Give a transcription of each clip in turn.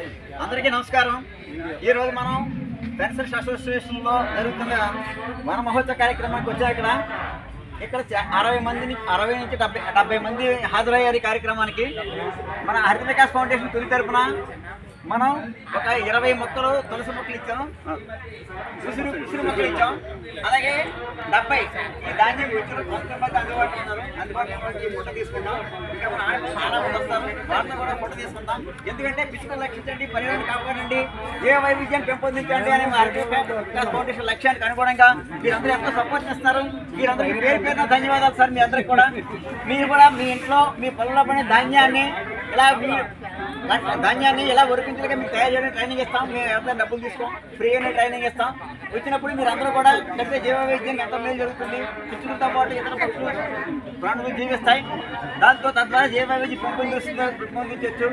అందరికీ నమస్కారం. ఈరోజు మనం పెన్షన్స్ అసోసియేషన్లో జరుగుతున్న వన మహోత్సవ కార్యక్రమానికి వచ్చా ఇక్కడ. ఇక్కడ అరవై మందిని అరవై నుంచి డెబ్బై డెబ్బై మంది హాజరయ్యారు ఈ కార్యక్రమానికి. మన హరిత వికాస్ ఫౌండేషన్ తొలి తరపున మనం ఒక ఇరవై మొక్కలు తులసి మొక్కలు ఇచ్చాం. ఉసిరు ఉసిరు మొక్కలు ఇచ్చాం. అలాగే డెబ్బై. ఈ ధాన్యం ఇచ్చిన కొంతమంది అందుబాటులో ఉన్నారు. అందుబాటులో ఈ ఫోటో తీసుకుంటాం ఇంకా మన ఆడపిల్లలు చాలా మంది వస్తారు. వాళ్ళతో కూడా ఫోటో తీసుకుంటాం ఎందుకంటే పిచ్చుకలు రక్షించండి పర్యావరణ కాపాడండి ఏ వైవిధ్యాన్ని పెంపొందించండి అనే మా ఫౌండేషన్ లక్ష్యానికి అనుగుణంగా మీరందరూ ఎంతో సపోర్ట్ చేస్తున్నారు. మీరందరికీ పేరు పేరున ధన్యవాదాలు సార్ మీ అందరికి కూడా. మీరు కూడా మీ ఇంట్లో మీ పొలంలో పడిన ధాన్యాన్ని ఇలా మీరు ధాన్యాన్ని ఎలా ఉరిపించలేక మీకు తయారు చేయడానికి ట్రైనింగ్ ఇస్తాం. మేము ఎవరైనా డబ్బులు తీసుకోం. ఫ్రీ అనే ట్రైనింగ్ ఇస్తాం. వచ్చినప్పుడు మీరు అందరూ కూడా కలిపే జీవ వైద్యానికి ఎంత మేలు జరుగుతుంది పిచ్చులతో పాటు ఇతర పక్షులు ప్రాణులు జీవిస్తాయి. దాంతో తద్వారా జీవ వైద్యం పెంపొందిస్తుంది పెంపొందించవచ్చు.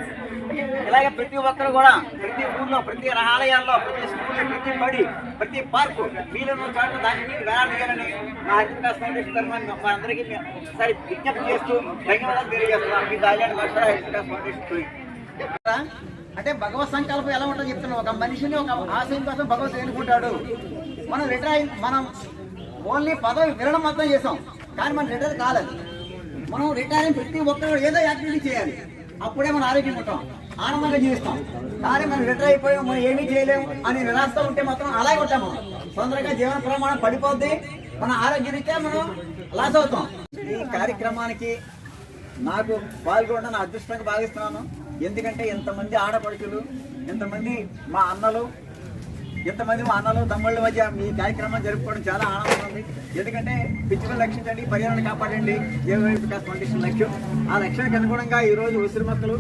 ఇలాగే ప్రతి ఒక్కరు కూడా ప్రతి ఊర్లో ప్రతి ఆలయాల్లో ప్రతి స్కూల్ ప్రతి బడి ప్రతి పార్కు వీలున్న చోట దాన్ని వేలాడగలని మా హరికాస్ ఫౌండేషన్ తరఫున మా అందరికీ ఒకసారి విజ్ఞప్తి చేస్తూ ధన్యవాదాలు తెలియజేస్తున్నాం. మీ దాయాన్ని భాష హరికాస్ ఫౌండేషన్ అంటే భగవత్ సంకల్పం ఎలా ఉంటుందో చెప్తున్నాం ఒక మనిషిని ఒక ఆశయం కోసం భగవత్ ఎన్నుకుంటాడు. మనం రిటైర్ అయి మనం ఓన్లీ పదవి విరణం మాత్రం చేసాం. కానీ మనం రిటైర్ కాలేదు. మనం రిటైర్ అయిన ప్రతి ఒక్కరు ఏదో యాక్టివిటీ చేయాలి. అప్పుడే మనం ఆరోగ్యం ఉంటాం. ఆనందంగా జీవిస్తాం. కానీ మనం రిటైర్ అయిపోయాం మనం ఏమీ చేయలేము అని నిరాశతో ఉంటే మాత్రం అలాగే ఉంటాము తొందరగా జీవన ప్రమాణం పడిపోద్ది. మన ఆరోగ్యరీత్యా మనం లాస్ అవుతాం. ఈ కార్యక్రమానికి నాకు పాల్గొనడం నా అదృష్టంగా భావిస్తున్నాను. ఎందుకంటే ఎంతమంది ఆడపడుచులు ఎంతమంది మా అన్నలు ఎంతమంది మా అన్నలు తమ్ముళ్ళ మధ్య మీ కార్యక్రమం జరుపుకోవడం చాలా ఆనందంగా ఉంది. ఎందుకంటే పిచ్చులను రక్షించండి పర్యావరణ కాపాడండి. జీవ వికాస్ ఫౌండేషన్ లక్ష్యం. ఆ లక్ష్యానికి అనుగుణంగా ఈ రోజు ఉసిరి మొక్కలు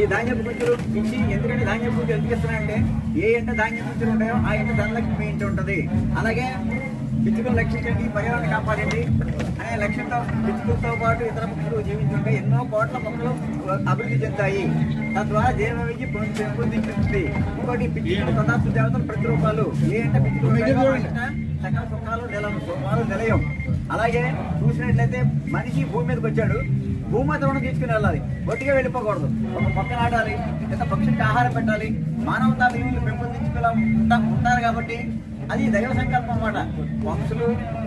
ఈ ధాన్యపు గుంతులు ఇచ్చి ఎందుకంటే ధాన్యపు గుంతులు ఎందుకు ఇస్తున్నాయంటే ఏ ఎంట ధాన్య గుంతులు ఉంటాయో ఆ ఎంట ధనలక్ష్మి ఇంటి ఉంటుంది. అలాగే పిచ్చుకలు రక్షించండి పర్యావరణ కాపాడండి. లక్ష్యంతో పిచ్చుకలతో పాటు ఇతర పక్షులు జీవించుంటే ఎన్నో కోట్ల మొక్కలు అభివృద్ధి చెందాయి. తద్వారా జీవ విద్య పెంపొందించుతుంది ఇంకోటి పిచ్చుకలు తదాస్తు దేవతలు ప్రతిరూపాలు. ఏ అంటే ఇంట సకల సుఖాలు నిలం సుఖాలు నిలయం. అలాగే చూసినట్లయితే మనిషి భూమి మీదకి వచ్చాడు. భూమాత రుణం తీసుకుని వెళ్ళాలి. ఒట్టిగా వెళ్ళిపోకూడదు. ఒక మొక్క నాటాలి లేదా పక్షులకి ఆహారం పెట్టాలి. మానవతా విలువలు పెంపొందించుకులా ఉంటా- కాబట్టి అది దైవ సంకల్పం అన్నమాట. పక్షులు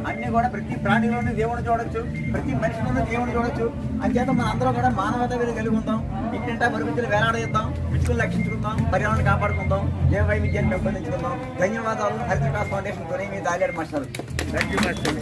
అన్ని కూడా ప్రతి ప్రాణిలోనూ దేవుని చూడొచ్చు ప్రతి మనిషిలోనూ దేవుని చూడొచ్చు. అంచేత మన అందరం కూడా మానవత విలువ కలిగి ఉంటాం ఇంటింటా మరుగుతులు వేలాడేద్దాం పిచ్చుకులు రక్షించుకుందాం పర్యావరణ కాపాడుకుందాం జీవ వైవిధ్యాన్ని పెంపొందించుకుందాం. ధన్యవాదాలు. హరిత వికాస్ ఫౌండేషన్ తోనే మీ దాలేడు మాస్టర్. Thank you master.